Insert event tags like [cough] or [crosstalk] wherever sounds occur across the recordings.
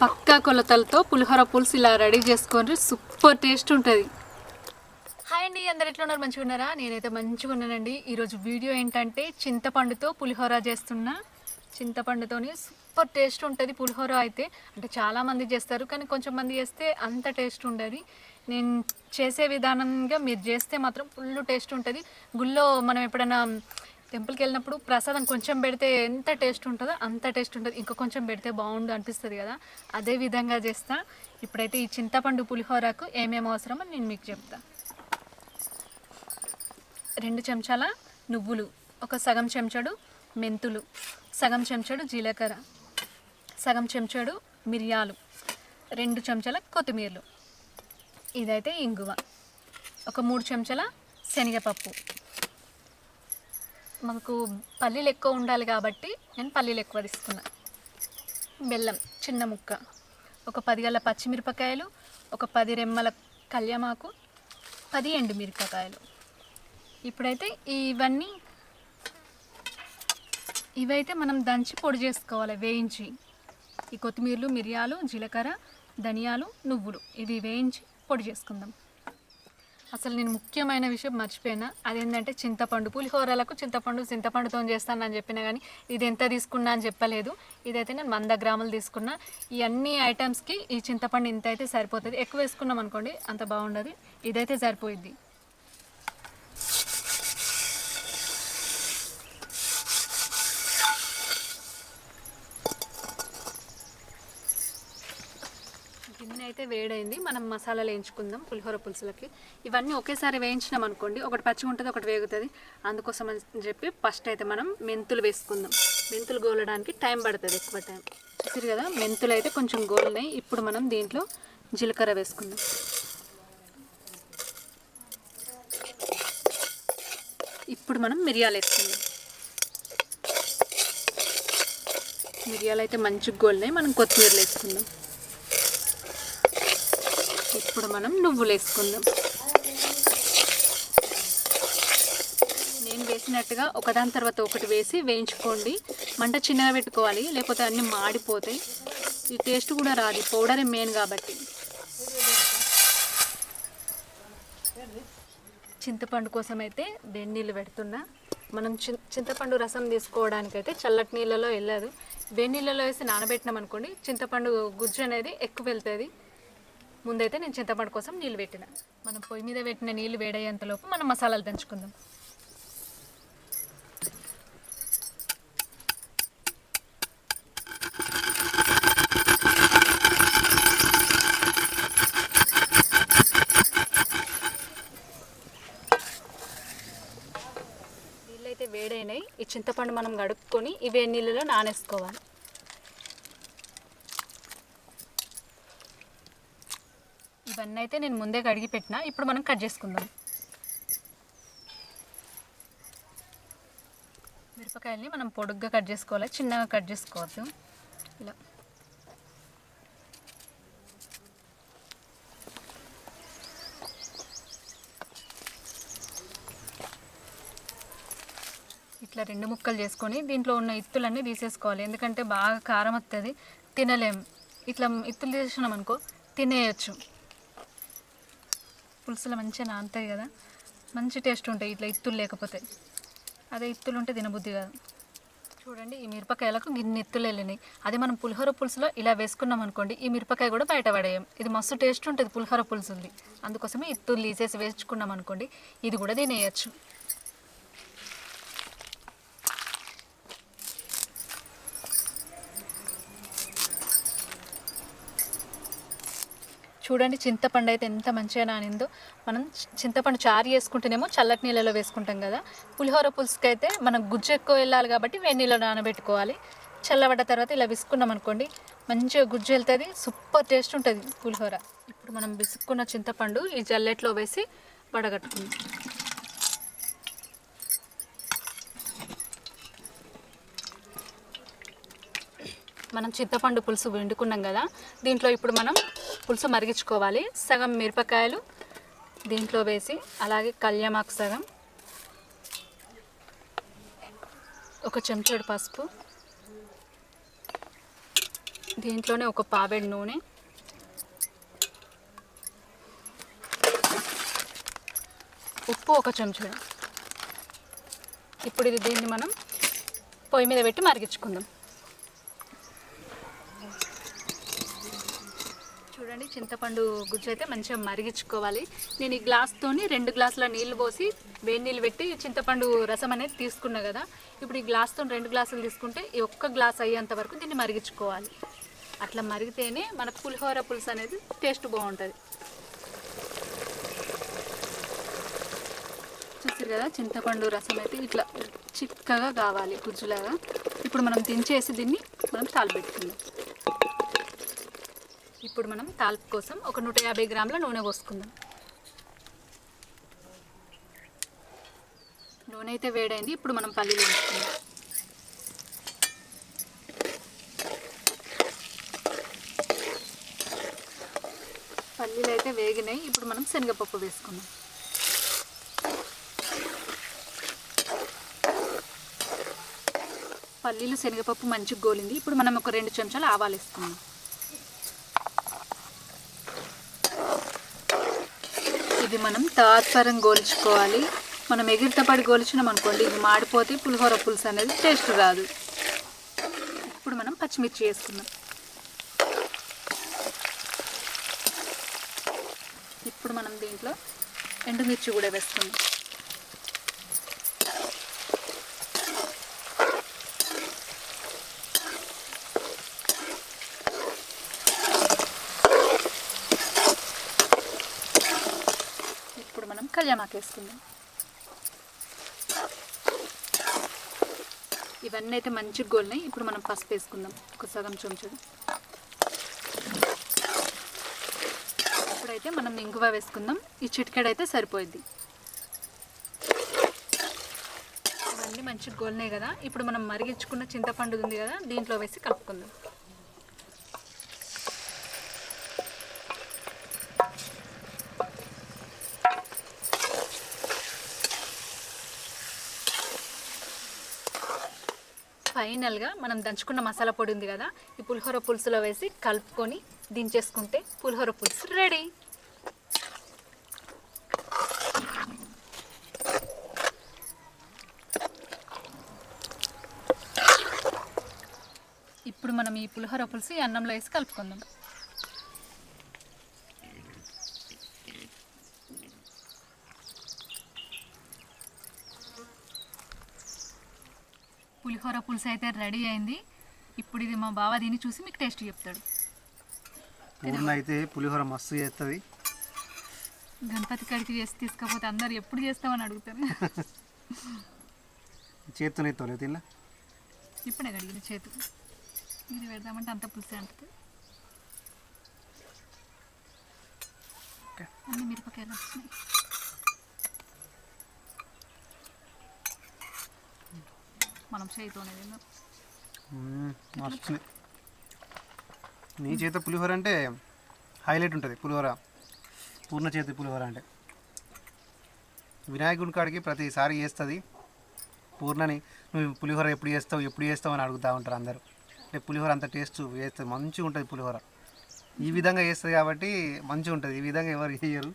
పక్కా కొలతలతో పులిహోర పులుసు ఇలా రెడీ చేసుకొని సూపర్ టేస్ట్ ఉంటుంది. హాయ్ అండి అందరు ఎట్లా ఉన్నారు? మంచిగా ఉన్నారా? నేనైతే మంచిగా ఉన్నానండి. ఈరోజు వీడియో ఏంటంటే చింతపండుతో పులిహోర చేస్తున్నా. చింతపండుతోని సూపర్ టేస్ట్ ఉంటుంది పులిహోర అయితే. అంటే చాలామంది చేస్తారు కానీ కొంచెం మంది చేస్తే అంత టేస్ట్ ఉండదు. నేను చేసే విధానంగా మీరు చేస్తే మాత్రం ఫుల్ టేస్ట్ ఉంటుంది. గుళ్ళో మనం ఎప్పుడైనా టెంపుల్కి వెళ్ళినప్పుడు ప్రసాదం కొంచెం పెడితే ఎంత టేస్ట్ ఉంటుందో అంత టేస్ట్ ఉంటుంది. ఇంకా కొంచెం పెడితే బాగుండు అనిపిస్తుంది కదా. అదే విధంగా చేస్తా. ఇప్పుడైతే ఈ చింతపండు పులిహోరకు ఏమేమి అవసరమో నేను మీకు చెప్తా. రెండు చెంచాల నువ్వులు ఒక సగం చెంచాడు మెంతులు సగం చెంచాడు జీలకర్ర సగం చెంచాడు మిరియాలు రెండు చెంచాల కొత్తిమీరలు. ఇదైతే ఇంగువ. ఒక మూడు చెంచాల శనగపప్పు. మాకు పల్లీలు ఎక్కువ ఉండాలి కాబట్టి నేను పల్లీలు ఎక్కువ తీసుకున్నా. బెల్లం చిన్న ముక్క ఒక పది గల పచ్చిమిరపకాయలు ఒక పది రెమ్మల కళ్యమాకు పది ఎండుమిరపకాయలు. ఇప్పుడైతే ఇవన్నీ ఇవైతే మనం దంచి పొడి చేసుకోవాలి వేయించి. ఈ కొత్తిమీరలు మిరియాలు జీలకర్ర ధనియాలు నువ్వులు ఇవి వేయించి పొడి చేసుకుందాం. అసలు నేను ముఖ్యమైన విషయం మర్చిపోయినా. అదేంటంటే చింతపండు పులిహోరలకు చింతపండు చింతపండుతో చేస్తానని చెప్పినా కానీ ఇది ఎంత తీసుకున్నా అని చెప్పలేదు. ఇదైతే నేను వంద గ్రాములు తీసుకున్నా. ఈ అన్ని ఐటమ్స్కి ఈ చింతపండు ఇంత అయితే సరిపోతుంది. ఎక్కువ వేసుకున్నాం అనుకోండి అంత బాగుండదు. ఇదైతే సరిపోయిద్ది గిన్నె అయితే వేడైంది. మనం మసాలాలు వేయించుకుందాం పులిహోర పులుసులకి. ఇవన్నీ ఒకేసారి వేయించినాం అనుకోండి ఒకటి పచ్చిగా ఉంటుంది ఒకటి వేగుతుంది. అందుకోసం అని చెప్పి ఫస్ట్ అయితే మనం మెంతులు వేసుకుందాం. మెంతులు గోలడానికి టైం పడుతుంది ఎక్కువ టైం. చూసారు కదా మెంతులు అయితే కొంచెం గోలినాయి. ఇప్పుడు మనం దీంట్లో జీలకర్ర వేసుకుందాం. ఇప్పుడు మనం మిరియాలు వేసుకుందాం. మిరియాలు అయితే మంచిగా గోలినాయి. మనం కొత్తిమీరలు వేసుకుందాం. ఇప్పుడు మనం నువ్వులు వేసుకుందాం. నేను వేసినట్టుగా ఒకదాని తర్వాత ఒకటి వేసి వేయించుకోండి. మంట చిన్నగా పెట్టుకోవాలి లేకపోతే అన్నీ మాడిపోతాయి. ఈ టేస్ట్ కూడా రాదు పౌడరే మెయిన్ కాబట్టి. చింతపండు కోసం అయితే వేడి నీళ్ళు పెడుతున్నా. మనం చింతపండు రసం తీసుకోవడానికైతే చల్లటి నీళ్ళలో వెళ్ళదు. వేడి నీళ్ళలో వేసి నానబెట్టినాం అనుకోండి చింతపండు గుజ్జు అనేది ఎక్కువ వెళ్తుంది. ముందైతే నేను చింతపండు కోసం నీళ్ళు పెట్టిన. మనం పొయ్యి మీద పెట్టిన నీళ్ళు వేడయ్యేంతలోపు మనం మసాలాలు దంచుకుందాం. నీళ్ళైతే వేడైనాయి. ఈ చింతపండు మనం గడుపుకొని ఈ వేడి నీళ్ళలో నానేసుకోవాలి. ఇవన్నీ అయితే నేను ముందే కడిగి పెట్టిన. ఇప్పుడు మనం కట్ చేసుకుందాం. మిరపకాయల్ని మనం పొడుగ్గా కట్ చేసుకోవాలి. చిన్నగా కట్ చేసుకోవద్దు. ఇలా. ఇట్లా రెండు ముక్కలు చేసుకొని దీంట్లో ఉన్న ఇత్తులన్నీ తీసేసుకోవాలి. ఎందుకంటే బాగా కారం వస్తుంది తినలేం. ఇట్లా ఇత్తులు తీసేసినాం అనుకో తినేయచ్చు. పులుసులు మంచిగా నానుతాయి కదా మంచి టేస్ట్ ఉంటాయి ఇట్లా ఇత్తులు లేకపోతే. అదే ఇత్తులు ఉంటే తినబుద్ధి కాదు. చూడండి ఈ మిరపకాయలకు గిన్నె ఎత్తులు వెళ్ళినాయి. అదే మనం పులిహోర పులుసులో ఇలా వేసుకున్నాం అనుకోండి ఈ మిరపకాయ కూడా బయట పడేయం. ఇది మస్తు టేస్ట్ ఉంటుంది పులిహోర పులుసుది అందుకోసమే ఇత్తులు తీసేసి వేసుకున్నాం అనుకోండి ఇది కూడా తినేయచ్చు. చూడండి చింతపండు అయితే ఎంత మంచిగా నానిందో. మనం చింతపండు చారు చేసుకుంటేనేమో చల్లటి నీళ్ళలో వేసుకుంటాం కదా. పులిహోర పులుసుకి అయితే మనం గుజ్జు ఎక్కువ వెళ్ళాలి కాబట్టి వేడి నీళ్ళలో నానబెట్టుకోవాలి. చల్లబడ్డ తర్వాత ఇలా విసుకున్నాం అనుకోండి మంచిగా గుజ్జు వెళ్తుంది సూపర్ టేస్ట్ ఉంటుంది పులిహోర. ఇప్పుడు మనం విసుక్కున్న చింతపండు ఈ జల్లెట్లో వేసి వడగట్టుకుందాం. మనం చింతపండు పులుసు వండుకున్నాం కదా దీంట్లో ఇప్పుడు మనం పులుసు మరిగించుకోవాలి. సగం మిరపకాయలు దీంట్లో వేసి అలాగే కళ్యామాకు సగం ఒక చెంచాడు పసుపు దీంట్లోనే ఒక పావెడ్ నూనె ఉప్పు ఒక చెంచాడు ఇప్పుడు ఇది దీన్ని మనం పొయ్యి మీద పెట్టి మరిగించుకుందాం. చూడండి చింతపండు గుజ్జు అయితే మంచిగా మరిగించుకోవాలి. నేను ఈ గ్లాస్తోని రెండు గ్లాసుల నీళ్ళు పోసి వేడి నీళ్ళు పెట్టి చింతపండు రసం అనేది తీసుకున్నా కదా ఇప్పుడు ఈ గ్లాస్తో రెండు గ్లాసులు తీసుకుంటే ఈ ఒక్క గ్లాస్ అయ్యేంత వరకు దీన్ని మరిగించుకోవాలి. అట్లా మరిగితేనే మన పులిహోర పులుసు అనేది టేస్ట్ బాగుంటుంది. చూసారు కదా చింతపండు రసం అయితే ఇట్లా చిక్కగా కావాలి గుజ్జులాగా. ఇప్పుడు మనం దించేసి దీన్ని మనం తాలిపెట్టుకుందాం. ఇప్పుడు మనం తాల్పు కోసం ఒక నూట యాభై గ్రాముల నూనె పోసుకుందాం. నూనె అయితే వేడైంది ఇప్పుడు మనం పల్లీలు వేసుకుందాం. పల్లీలు అయితే వేగినాయి ఇప్పుడు మనం శనగపప్పు వేసుకుందాం. పల్లీలు శనగపప్పు మంచిగా గోలింది ఇప్పుడు మనం ఒక రెండు చెంచాలు ఆవాలు వేసుకుందాం. ఇది మనం తాత్పరం గోల్చుకోవాలి. మనం ఎగిరితపడి గోల్చినాం అనుకోండి ఇది మాడిపోతే పులిహోర పులుసు అనేది టేస్ట్ రాదు. ఇప్పుడు మనం పచ్చిమిర్చి వేసుకుందాం. ఇప్పుడు మనం దీంట్లో ఎండుమిర్చి కూడా వేసుకుందాం. ఇప్పుడు వేసుకుందాం ఇవన్నీ అయితే మంచిగా గోలినాయి ఇప్పుడు మనం పసుపు వేసుకుందాం ఒక సగం చెంచడం ఇప్పుడైతే మనం ఇంగువ వేసుకుందాం ఈ చిటికెడ అయితే సరిపోయింది ఇవన్నీ మంచిగా గోలినాయి కదా ఇప్పుడు మనం మరిగించుకున్న చింతపండు ఉంది కదా? దీంట్లో వేసి కలుపుకుందాం. ఫైనల్గా మనం దంచుకున్న మసాలా పొడి ఉంది కదా ఈ పులిహోర పులుసులో వేసి కలుపుకొని దించేసుకుంటే పులిహోర పులుసు రెడీ. ఇప్పుడు మనం ఈ పులిహోర పులుసు ఈ అన్నంలో వేసి కలుపుకుందాం. పులిహోర పులుసు అయితే రెడీ అయింది. ఇప్పుడు ఇది మా బావ దీన్ని చూసి మీకు టేస్ట్ చెప్తాడు. పూర్ణ అయితే పులిహోర మస్తు చేస్తుంది. గణపతి కాడికి చేసి తీసుకపోతే అందరు ఎప్పుడు చేస్తామని అడుగుతారు. చేత్తోనే ఎత్తలేదు తిన్నా ఇప్పుడే అడిగిన చేతులు ఇది పెడదామంటే అంత పులుసు అంటుంది. అన్ని మిరపకాయలు వచ్చినాయి మనం చేతితోనే తిన్నాం. మస్తుంది నీ చేత పులిహోర అంటే హైలైట్ ఉంటుంది పులిహోర. పూర్ణ చేతి పులిహోర అంటే. వినాయకుడి కాడికి ప్రతిసారి చేస్తుంది. పూర్ణని నువ్వు పులిహోర ఎప్పుడు చేస్తావు ఎప్పుడు చేస్తావు అని అడుగుతూ ఉంటారు అందరూ. అంటే పులిహోర అంత టేస్ట్ వేస్తుంది మంచిగా ఉంటుంది పులిహోర. ఈ విధంగా చేస్తుంది కాబట్టి మంచిగా ఉంటుంది. ఈ విధంగా ఎవరు చేయరు.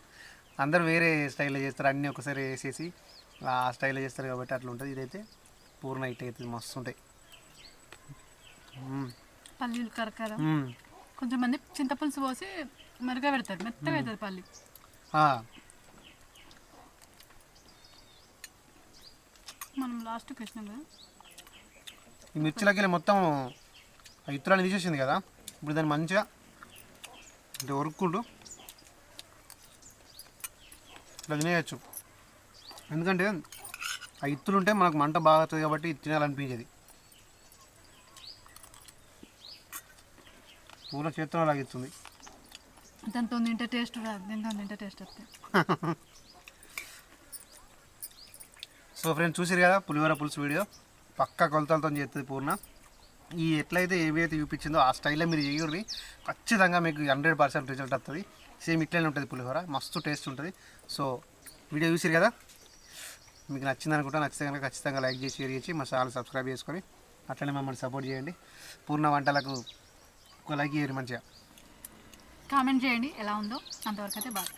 అందరూ వేరే స్టైల్లో చేస్తారు. అన్నీ ఒకసారి వేసేసి ఆ స్టైల్లో చేస్తారు కాబట్టి అట్లా ఉంటుంది. ఇదైతే పూర్ణ ఇట్ అవుతుంది మస్తు ఉంటాయి. పల్లీలు కరకర. మ్మ్. కొంచెం మంది చింతపులుసు పోసి మరుగా పెడతారు మెత్తగా అవుతుంది పల్లి. మనం లాస్ట్కి వేసినాం కదా. ఈ మిర్చిలకి మొత్తం ఇత్తులని తీసేసింది కదా ఇప్పుడు దాన్ని మంచిగా అంటే ఉరుక్కుంటూ ఇట్లా తినేయచ్చు. ఎందుకంటే ఆ ఇత్తులు ఉంటే మనకు మంట బాగా వస్తుంది కాబట్టి తినాలనిపించేది. పూల చేతితో లాగిస్తుంది దాంతో తింటే టేస్ట్ రాదు దీంతో తింటే టేస్ట్ వస్తుంది [laughs] సో ఫ్రెండ్స్ చూసారు కదా పులిహోర పులుసు వీడియో? పక్క కొలతలతో చేస్తుంది పూర్ణ. ఈ ఎట్లయితే ఏవైతే చూపించిందో ఆ స్టైల్లో మీరు చేయరు ఖచ్చితంగా మీకు హండ్రెడ్ పర్సెంట్ రిజల్ట్ వస్తుంది సేమ్ ఇట్లనే ఉంటుంది పులిహోర మస్తు టేస్ట్ ఉంటుంది. సో వీడియో చూసారు కదా? మీకు నచ్చింది అనుకుంటా నచ్చితే కనుక ఖచ్చితంగా లైక్ చేసి షేర్ చేసి మా ఛానల్ సబ్స్క్రైబ్ చేసుకొని అట్లనే మమ్మల్ని సపోర్ట్ చేయండి. పూర్ణ వంటలకు ఒక లైక్ చేయరు మంచిగా. కామెంట్ చేయండి ఎలా ఉందో. అంతవరకు అయితే బాగా